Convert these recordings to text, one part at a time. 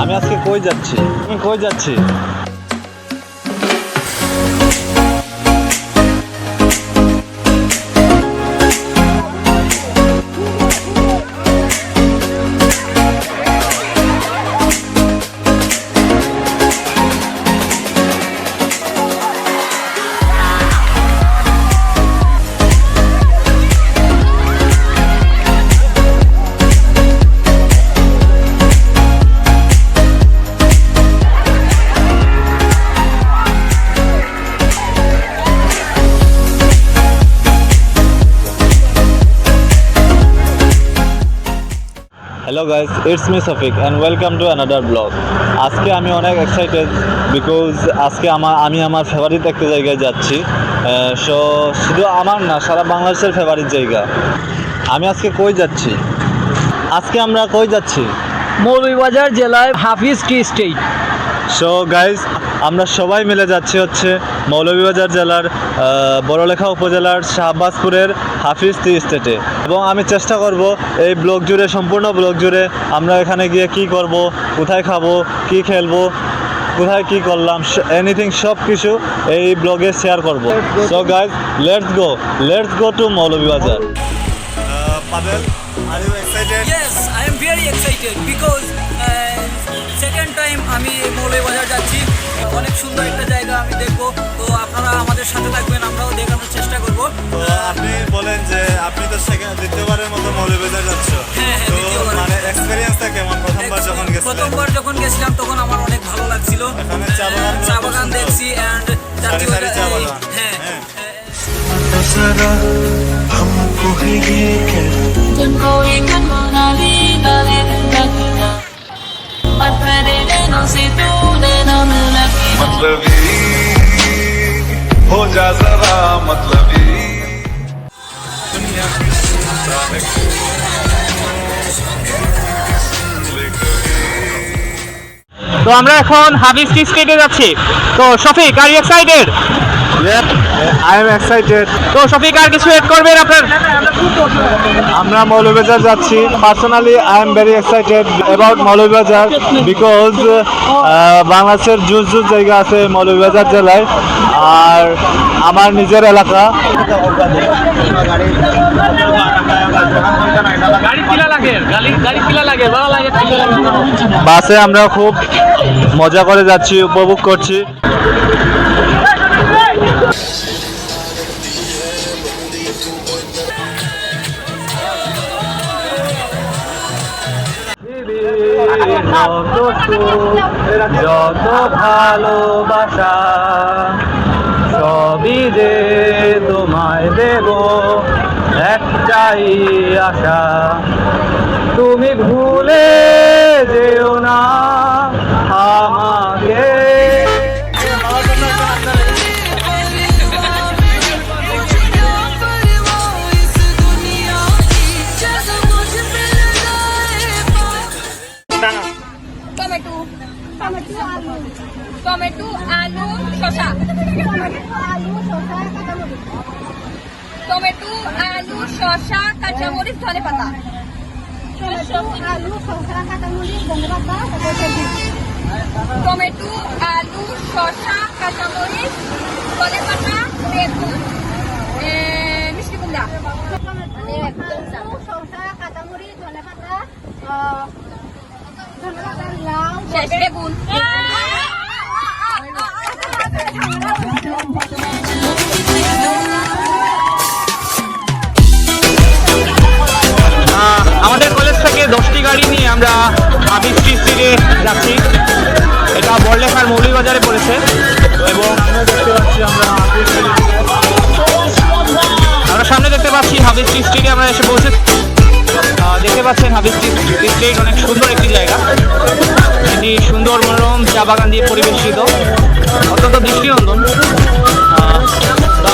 আমি আজকে কই যাচ্ছি? আমি কই যাচ্ছি? Hello guys it's me Shafiq and welcome to another blog আজকে আমি অনেক এক্সাইটেড বিকজ আজকে আমার আমি আমার ফেভারিট একটা জায়গায় যাচ্ছি। সো শুধু আমার না সারা বাংলাদেশের ফেভারিট জায়গা। আমি আজকে কই যাচ্ছি? আজকে আমরা কই যাচ্ছি? মৌলভীবাজার জেলায় হাফিজ কি স্টেট সো গাইজ আমরা সবাই মিলে যাচ্ছি হচ্ছে মৌলভীবাজার জেলার বড়লেখা উপজেলার শাহবাজপুরের হাফিজ টি স্টেটে। এবং আমি চেষ্টা করব এই ব্লগ জুড়ে সম্পূর্ণ ব্লগ জুড়ে আমরা এখানে গিয়ে কি করব কোথায় খাব কি খেলব কোথায় কি করলাম এনিথিং সব কিছু এই ব্লগে শেয়ার করব। So guys let's go let's go to Moulvibazar. Pabel are you excited yes I am very excited because second time uh, আমি মৌলভীবাজার যাচ্ছি। অনেক সুন্দর একটা জায়গা আমি দেখব তো আপনারা আমাদের সাথে থাকবেন আমরাও দেখানোর চেষ্টা করব তো আপনি বলেন যে আপনি তো সেখানে দ্বিতীয়বারের মতো মৌলভীবাজার যাচ্ছ হ্যাঁ, হ্যাঁ, তো দ্বিতীয়বার। মানে এক্সপিরিয়েন্সটা কেমন প্রথমবার যখন গেছিলেন প্রথমবার যখন গেছিলাম তখন আমার অনেক ভালো লাগছিল এখানে চা বাগানগুলো চা খুব বাগান সুন্দর। দেখছি অ্যান্ড সারি সারি চা বাগান। হ্যাঁ হ্যাঁ। जरा हमको है ये कह Tengo y tengo una vida de vida Preferiré no si tú de no me la quiero मतलबी हो जा जरा मतलबी दुनिया की তো আমরা এখন হাবিজ টি স্টেটে যাচ্ছি তো Shafiq are you excited I am excited তো শফিক আর কিছু এড করবেন আপনার? আমরা মৌলভীবাজার যাচ্ছি। Personally I am very excited about Moulvibazar because বাংলাদেশের জুজ জুজ জায়গা আছে মৌলভীবাজার জেলায়। আর আমার নিজের এলাকা। বাসে আমরা খুব মজা করে যাচ্ছি উপভোগ করছি। যত ভালোবাসা সবই যে তোমায় দেব একটাই আশা। তুমি ভুলে যেও না আমাকে টমেটো আলু, শসা, কাঁচামরিচ, ধনে পাতা। টমেটো আলু, শসা, কাঁচামরিচ, ধনে পাতা, বেগুন মিষ্টি কুমড়া। শসা কাঁচামরিচ ধনে পাতা ধনে পাতা লাউ বেগুন গাড়ি নিয়ে আমরা হাবিজ টি স্টেটে যাচ্ছি এটা বড়লেখার মৌলভীবাজারে পড়েছে। এবং আমরা সামনে দেখতে পাচ্ছি হাবিজ টি স্টেটে আমরা এসে পৌঁছে দেখতে পাচ্ছেন হাবিজ টি স্টেট অনেক সুন্দর একটি জায়গা। এটি সুন্দর মনোরম চা বাগান দিয়ে পরিবেশিত। অত্যন্ত দৃষ্টিনন্দন।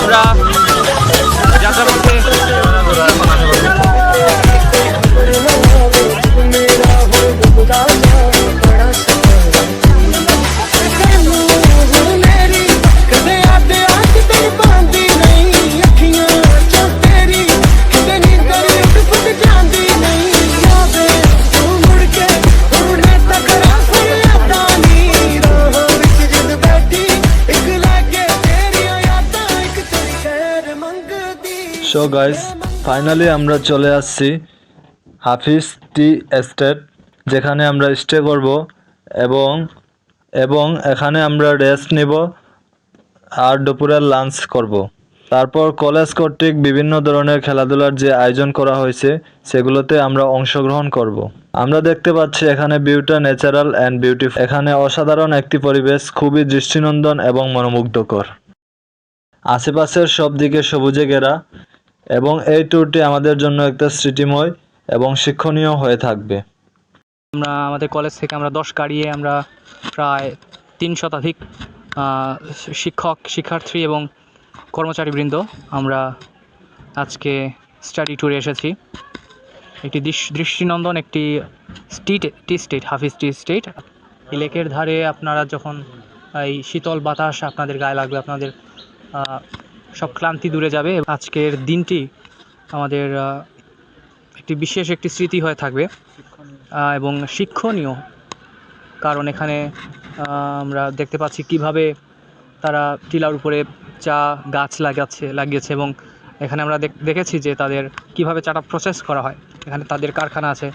আমরা যাত্রা পথে তো গাইস ফাইনালি আমরা চলে আসছি হাফিজ টি এস্টেট, যেখানে আমরা স্টে করব এবং এবং এখানে আমরা রেস্ট নিব আর দুপুরের লাঞ্চ করব। তারপর কলেজ কর্তৃক বিভিন্ন ধরনের খেলাধুলার যে আয়োজন করা হয়েছে, সেগুলোতে আমরা অংশগ্রহণ করব। আমরা দেখতে পাচ্ছি এখানে বিউটা ন্যাচারাল অ্যান্ড বিউটিফুল এখানে অসাধারণ একটি পরিবেশ, খুবই দৃষ্টিনন্দন এবং মনোমুগ্ধকর। আশেপাশের সব দিকে সবুজে ঘেরা এবং এই ট্যুরটি আমাদের জন্য একটা স্মৃতিময় এবং শিক্ষণীয় হয়ে থাকবে। আমরা আমাদের কলেজ থেকে আমরা দশ গাড়িয়ে আমরা প্রায় তিন শতাধিক শিক্ষক, শিক্ষার্থী এবং কর্মচারীবৃন্দ আমরা আজকে স্টাডি ট্যুরে এসেছি। একটি দৃষ্টিনন্দন একটি estate tea estate Hafiz tea estate লেকের ধারে আপনারা যখন, এই শীতল বাতাস আপনাদের গায়ে লাগবে, আপনাদের সব ক্লান্তি দূরে যাবে আজকের দিনটি আমাদের একটি বিশেষ একটি স্মৃতি হয়ে থাকবে এবং শিক্ষণীয়। কারণ এখানে আমরা দেখতে পাচ্ছি কীভাবে তারা টিলার উপরে চা গাছ লাগাচ্ছে, লাগিয়েছে এবং এখানে আমরা দেখ- দেখেছি যে তাদের কীভাবে চাটা প্রসেস করা হয়। এখানে তাদের কারখানা আছে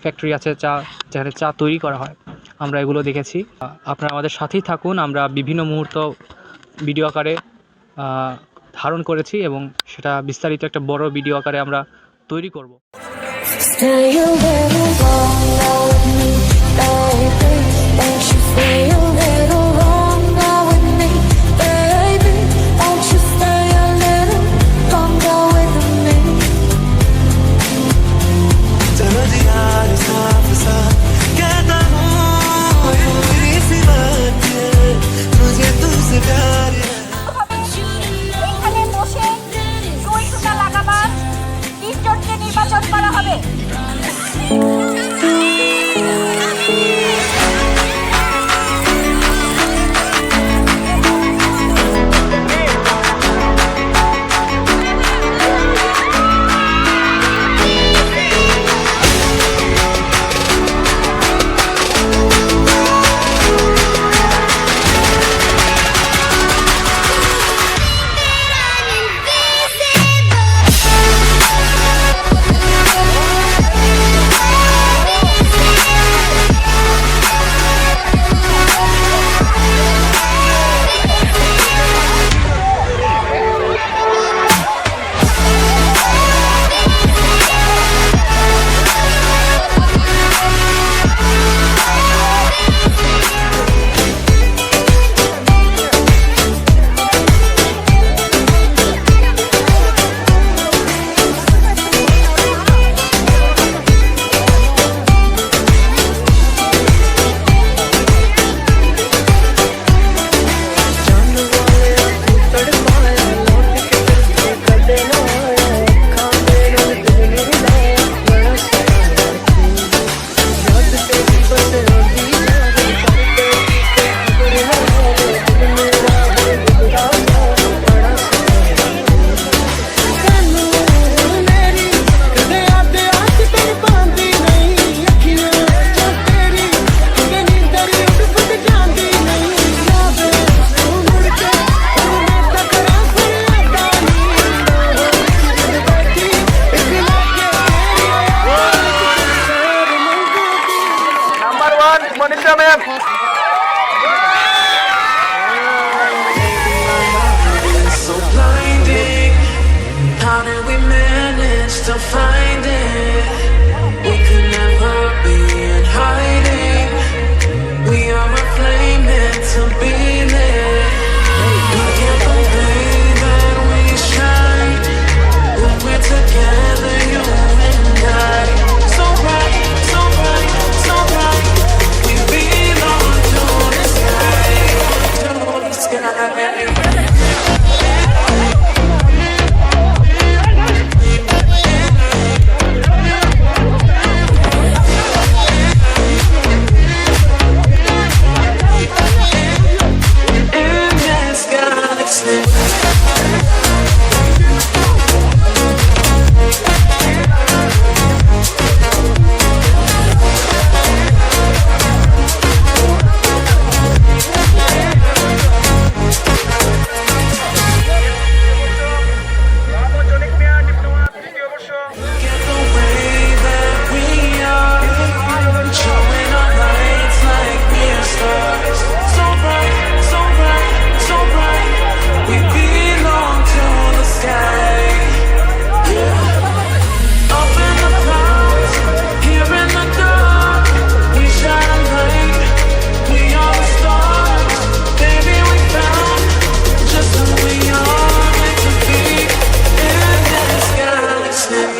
ফ্যাক্টরি আছে, চা, যেখানে চা তৈরি করা হয়। আমরা এগুলো দেখেছি। আপনারা আমাদের সাথেই থাকুন। আমরা বিভিন্ন মুহূর্ত ভিডিও আকারে ধারণ করেছি এবং সেটা বিস্তারিত একটা বড় ভিডিও আকারে আমরা তৈরি করব। Stay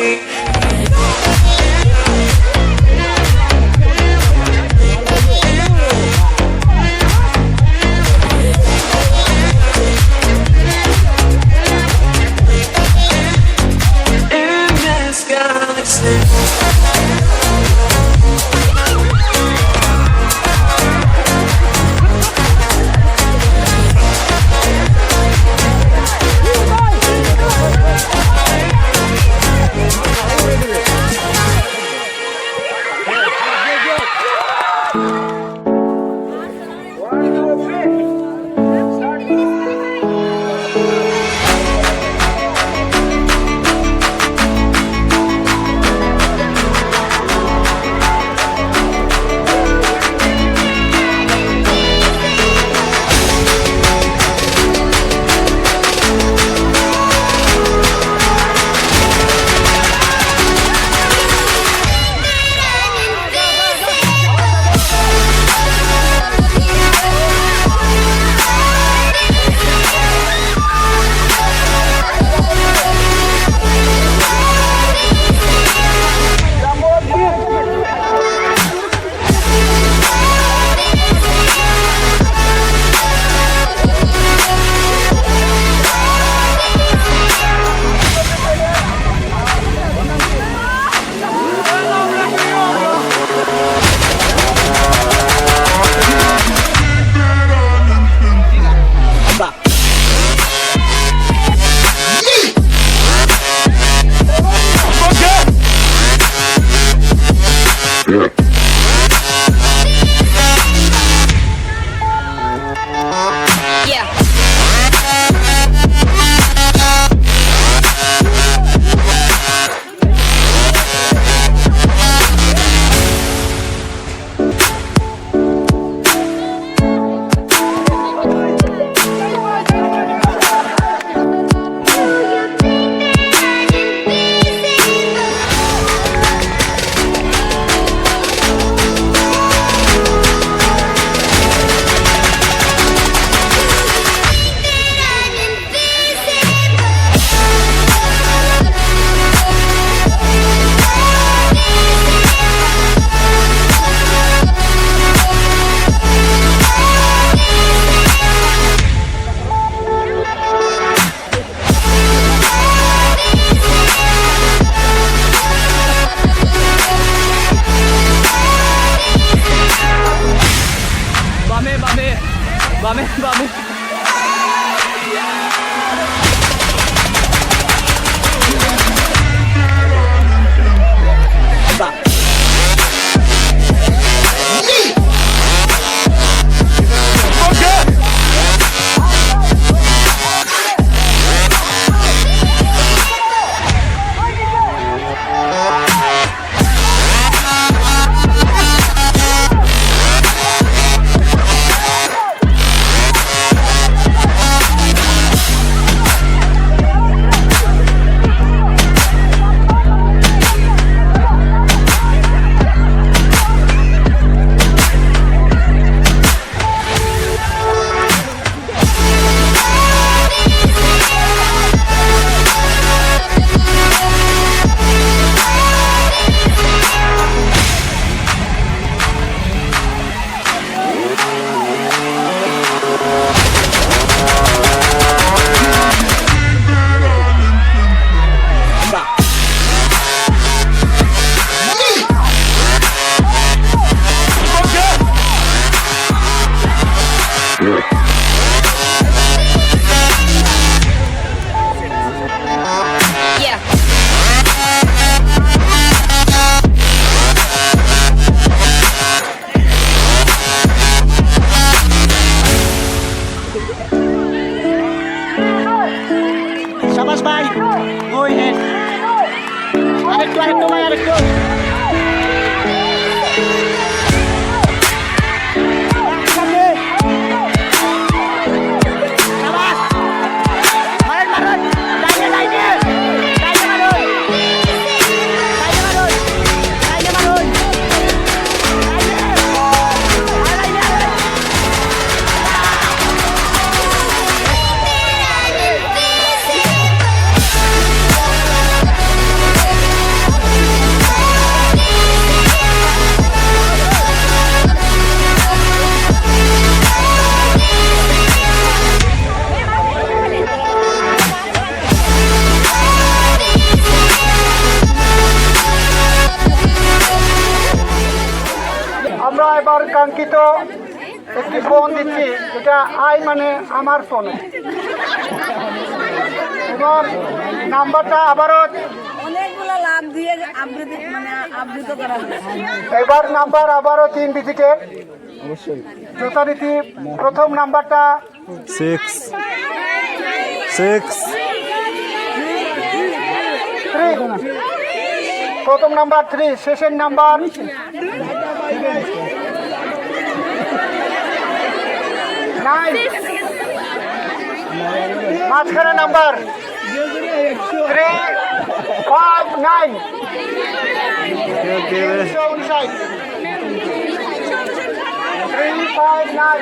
me. Sabas bay. Go ahead. Arik ko, arik ko, arik ko. এটা আই মানে আমার ফোন। এবার নাম্বারটা আবারও মানে এবার নাম্বার আবারও তিন ডিজিটের। যথারীতি প্রথম নাম্বারটা সিক্স। সিক্স। থ্রি। প্রথম নাম্বার থ্রি শেষের নাম্বার নাইন মাঝখানে number. Three five nine three five nine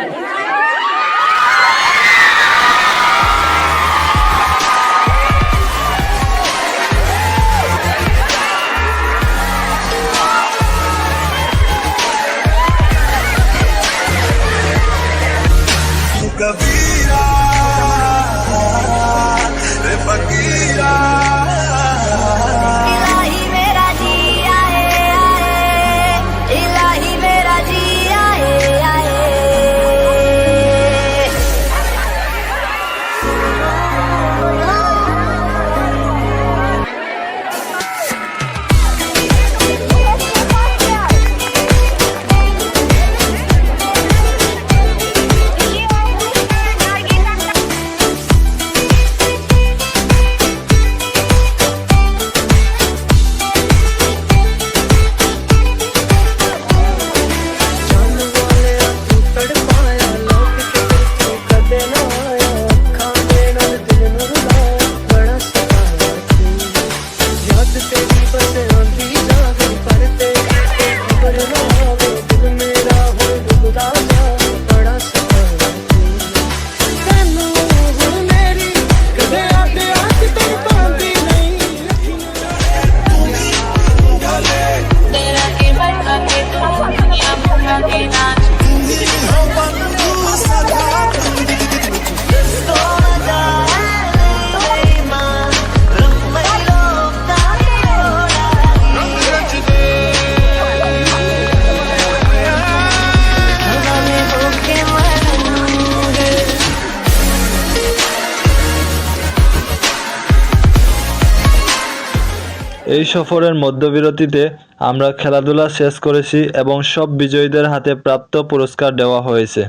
সফরের মধ্যবিরতিতে আমরা খেলাধুলা শেষ করেছি এবং সব বিজয়ীদের হাতে প্রাপ্ত পুরস্কার দেওয়া হয়েছে।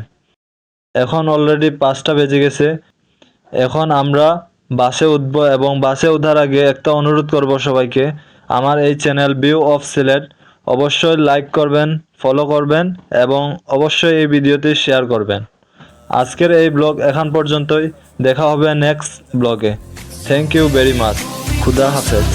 এখন অলরেডি পাঁচটা বেজে গেছে। এখন আমরা বাসে উঠবো এবং বাসে উঠার আগে একটা অনুরোধ করব সবাইকে। আমার এই চ্যানেল ভিউ অফ সিলেট অবশ্যই লাইক করবেন ফলো করবেন এবং অবশ্যই এই ভিডিওটি শেয়ার করবেন। আজকের এই ব্লগ এখান পর্যন্তই। দেখা হবে নেক্সট ব্লগে থ্যাংক ইউ ভেরি মাচ খুদা হাফেজ।